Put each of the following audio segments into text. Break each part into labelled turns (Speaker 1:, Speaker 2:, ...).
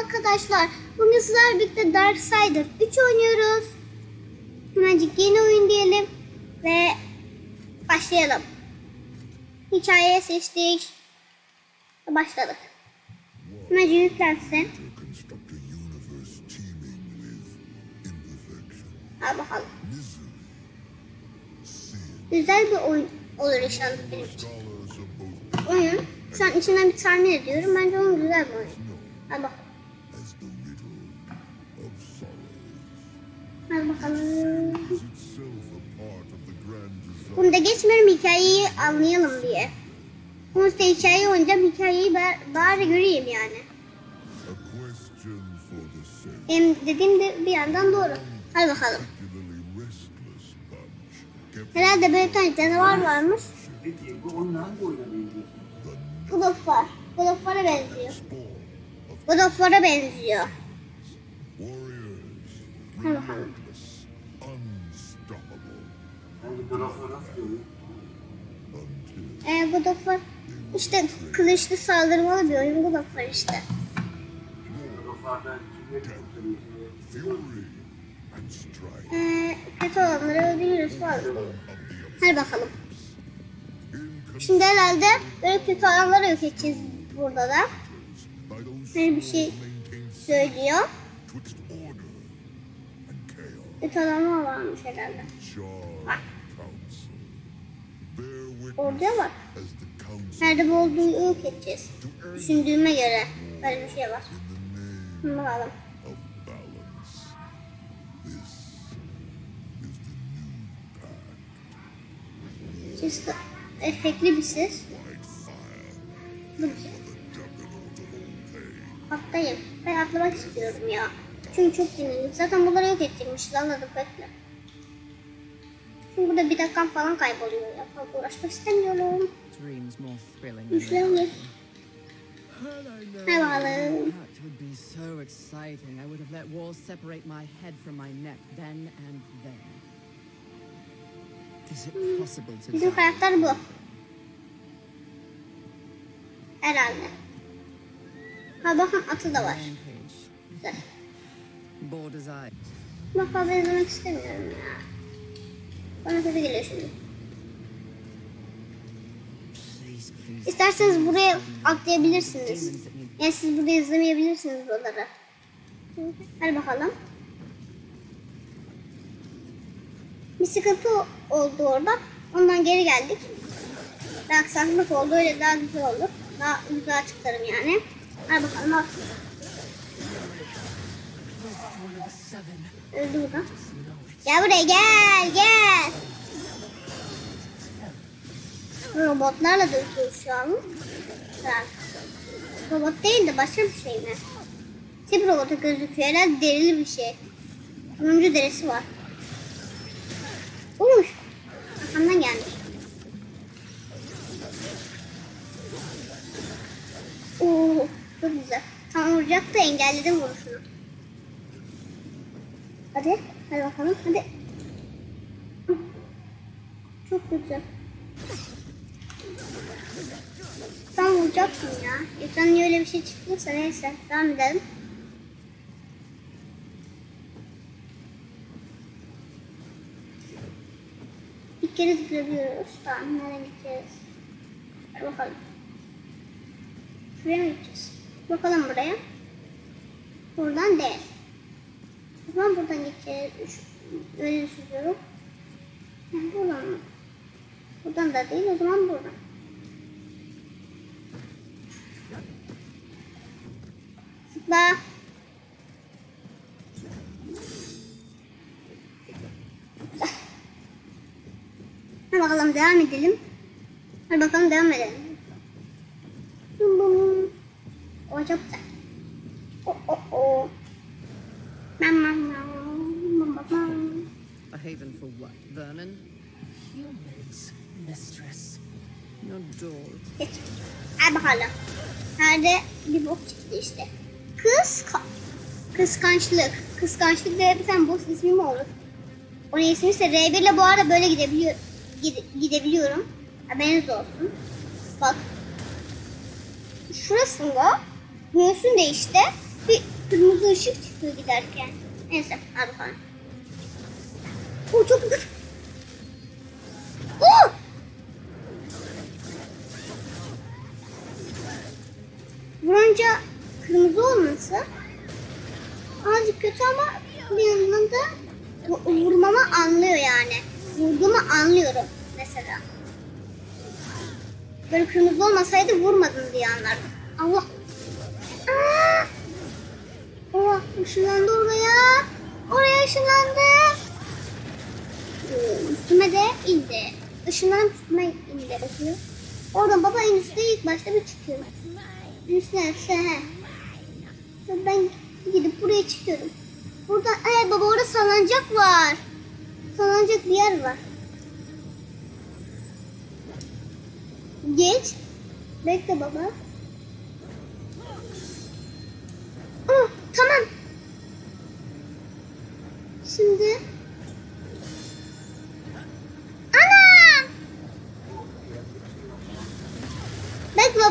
Speaker 1: arkadaşlar. Bugün sizlerle birlikte Darksider 3 oynuyoruz. Hemencik yeni oyun diyelim ve başlayalım. Hikaye seçtik. Başladık. Hemencik yüklensin. Al bakalım. Güzel bir oyun olur inşallah benim için. Oyun. Şu an içinden bir tahmin ediyorum. Bence onun güzel bir oyun. Al bakalım.
Speaker 2: Grand design.
Speaker 1: Bunu da geçmiyorum hikayeyi anlayalım diye. İşte hikayeyi oynayacağım. Hikayeyi ba- bari göreyim yani. Hem dediğim de bir yandan doğru. Hadi bakalım. Herhalde böyle bir tane canavar varmış.
Speaker 3: Hangi oyuna benziyor?
Speaker 1: God of War. God of War'a benziyor.
Speaker 2: spawn of
Speaker 1: God of War'a benziyor.
Speaker 2: warriors.
Speaker 1: Hadi bakalım.
Speaker 2: Until
Speaker 1: Ee, of War işte kılıçlı saldırmalı bir oyun of War işte. Ee, kötü olanları öldürüyoruz falan. Hadi bakalım. Şimdi herhalde böyle kötü olanları yok edeceğiz burada da. Böyle bir şey söylüyor. Kötü olanlar varmış herhalde. Orada
Speaker 2: council
Speaker 1: Nerede bu olduğu yok edeceğiz. Düşündüğüme göre böyle bir şey var. Bakalım. Just efektli bir ses. Bu. Ben atlamak istiyorum ya. Çünkü çok dinlendik. Zaten bunları yok ettirmişiz. Anladım bekle. Burada bir dakikam falan kayboluyor ya. Fazla uğraşmak istemiyorum. Güçlenme. Hello.
Speaker 4: the pact would be so exciting. I would have let walls separate my head from my neck then and there. Is it possible to
Speaker 1: Bizim karakter bu. Herhalde. Ha bakın atı da var. Güzel. Ben fazla izlemek istemiyorum ya. Bana kötü geliyor şimdi. İsterseniz buraya atlayabilirsiniz. Yani siz burada izlemeyebilirsiniz buraları. Hadi bakalım. Bir sıkıntı oldu orada. Ondan geri geldik. Bir aksaklık oldu. Öyle daha güzel olur. Daha güzel açıklarım yani. Hadi bakalım at. Öldü burada. Gel buraya gel gel. Robotlarla dövüşüyoruz şu an. Güzel. Robot değil de başka bir şey mi? Tip robotu gözüküyor. Herhalde derili bir şey. Turuncu derisi var. Uymuş. Arkamdan gelmiş. Oo, çok güzel. Tam vuracak da engelledim vuruşunu. Hadi. Hadi bakalım. Hadi. Çok güzel. Tam vuracaktım ya. Ekran öyle bir şey çıktıysa neyse. Devam edelim. Bir kere zıplayabiliyoruz. Tamam nereye gideceğiz? Hadi bakalım. Şuraya mı gideceğiz? Bakalım buraya. Buradan değil. O zaman buradan gideceğiz. Şu- Öyle düşünüyorum. Ha, Buradan mı? Buradan da değil o zaman buradan. Zıpla. Hadi bakalım devam edelim. Hadi bakalım devam edelim. Bum bum. O çok güzel. O o o.
Speaker 4: a haven for what? Vermin?
Speaker 5: Humans, mistress.
Speaker 4: Your door.
Speaker 1: Geç. Hadi bakalım. Nerede bir bok çıktı işte. Kıska kıskançlık. Kıskançlık diye bir tane boss ismi mi olur? Onun ismi ise R1 ile bu arada böyle gidebiliyor, gide- gidebiliyorum. Haberiniz olsun. Bak. Şurasında göğsünde işte Bir kırmızı ışık çıkıyor giderken. Neyse hadi bakalım. Oo çok güzel. Oo! Vurunca kırmızı olması azıcık kötü ama bir yandan da vu- vurmamı anlıyor yani. Vurduğumu anlıyorum mesela. Böyle kırmızı olmasaydı vurmadım diye anlardım. Allah. Oha ışınlandı oraya. Oraya ışınlandı. Ee, Üstüme de indi. Işınlanıp üstüme indi. Bakıyor. Oradan baba en üstte ilk başta bir çıkıyor. Üstte he. Ben gidip buraya çıkıyorum. Burada evet baba orada salıncak var. Salıncak bir yer var. Geç. Bekle baba.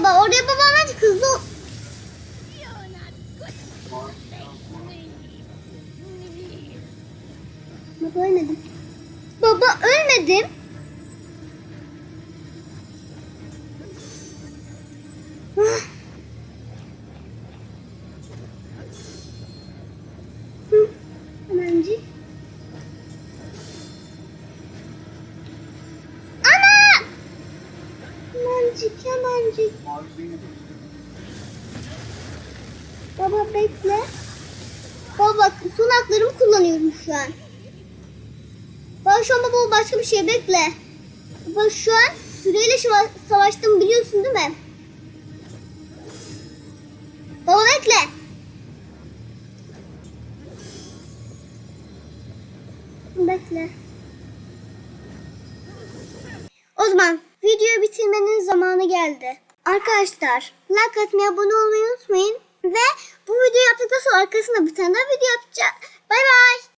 Speaker 1: Baba oraya babam hızlı ol. Baba ölmedim. Baba ölmedim. Hemencik, hemencik. Baba bekle. Baba bak son kullanıyorum şu an. Baba şu an baba başka bir şey bekle. Baba şu an süreyle savaştım biliyorsun değil mi? Baba bekle. Bekle. O zaman videoyu bitirmenin zamanı geldi. Arkadaşlar like atmayı abone olmayı unutmayın. Ve bu videoyu yaptıktan sonra arkasında bir tane daha video yapacağım. Bay bay.